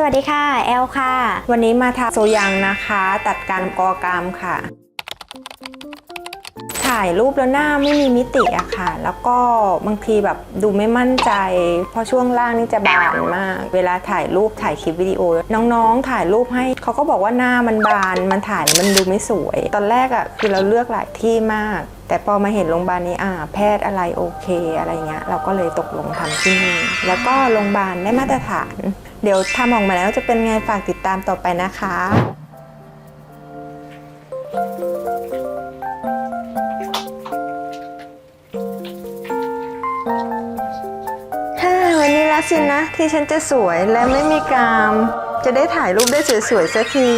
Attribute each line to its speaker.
Speaker 1: สวัสดีค่ะ แอลค่ะ
Speaker 2: วันนี้มาทำโซยังนะคะ ตัดการกอกรามค่ะ ถ่ายรูปแล้วหน้าไม่มีมิติอะค่ะ แล้วก็บางทีแบบดูไม่มั่นใจ เพราะช่วงล่างนี่จะบานมาก เวลาถ่ายรูปถ่ายคลิปวิดีโอ น้องๆ ถ่ายรูปให้เขาก็บอกว่าหน้ามันบาน มันถ่ายมันดูไม่สวย ตอนแรกอะคือเราเลือกหลายที่มาก แต่พอมาเห็นโรงพยาบาลนี้อ่าแพทย์อะไรโอเคอะไรเงี้ยเราก็เลยตกลงทำที่นี่แล้วก็โรงพยาบาลได้มาตรฐาน เดี๋ยวทำออกมาแล้วจะเป็นไงฝากติดตามต่อไปนะคะฮ่าวันนี้ล้วสินะ ที่ฉันจะสวยและไม่มีกาม จะได้ถ่ายรูปได้สวยๆสักที